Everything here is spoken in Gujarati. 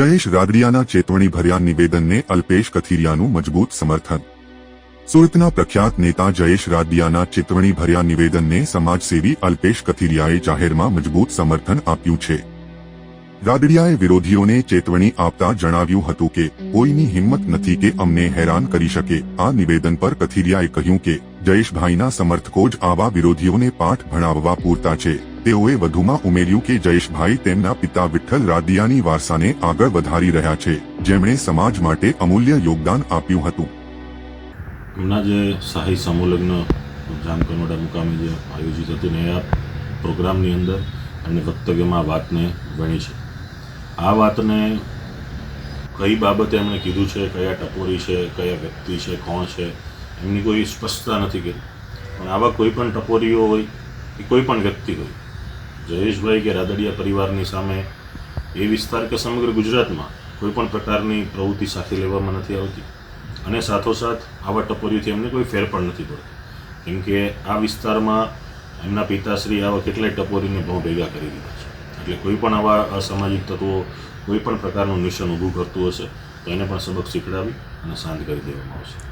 જયેશ રાદડિયાના ચેતવણી ભર્યા નિવેદનને અલ્પેશ કથિરિયાનું મજબૂત સમર્થન. સુરતના પ્રખ્યાત નેતા જયેશ રાદડિયાના ચેતવણી ભર્યા નિવેદનને સમાજસેવી અલ્પેશ કથિરિયાએ જાહેરમાં મજબૂત સમર્થન આપ્યું છે. રાદડિયાએ વિરોધીઓને ચેતવણી આપતા જણાવ્યું હતું કે, કોઈની હિંમત નથી કે અમને હેરાન કરી શકે. આ નિવેદન પર કથિરિયાએ કહ્યું કે, જયેશભાઈના સમર્થકો જ આવા વિરોધીઓને પાઠ ભણાવવા પૂરતા છે. તેઓએ વધુમાં ઉમેર્યું કે જયેશભાઈ તેમના પિતા વિઠ્ઠલ રાદિયાની વારસાને આગળ વધારી રહ્યા છે. જેમણે સમાજ માટે અમૂલ્ય યોગદાન આપ્યું હતું. હમણાં જે શાહી સમૂહલગ્ન જામકનોડા મુકામે જે આયોજિત હતું ને આ પ્રોગ્રામની અંદર એમને વક્તવ્યમાં વાતને વણી છે. આ વાતને કઈ બાબતે એમણે કીધું છે, કયા ટપોરી છે, કયા વ્યક્તિ છે, કોણ છે, એમની કોઈ સ્પષ્ટતા નથી કરી પણ આવા કોઈ પણ ટપોરીઓ હોય કે કોઈ પણ વ્યક્તિ હોય જયેશભાઈ કે રાદડિયા પરિવારની સામે એ વિસ્તાર કે સમગ્ર ગુજરાતમાં કોઈ પણ પ્રકારની પ્રવૃત્તિ સાથે લેવામાં નથી આવતી. અને સાથોસાથ આવા ટપોરીઓથી એમને કોઈ ફેર પણ નથી પડતો. કેમ કે આ વિસ્તારમાં એમના પિતાશ્રી આવા કેટલાય ટપોરીને બહુ ભેગા કરી દીધા છે. એટલે કોઈ પણ આવા અસામાજિક તત્વો, કોઈ પણ પ્રકારનું મિશન ઊભું કરતું હશે, તો એને પણ સબક શીખડાવી અને શાંત કરી દેવામાં આવશે.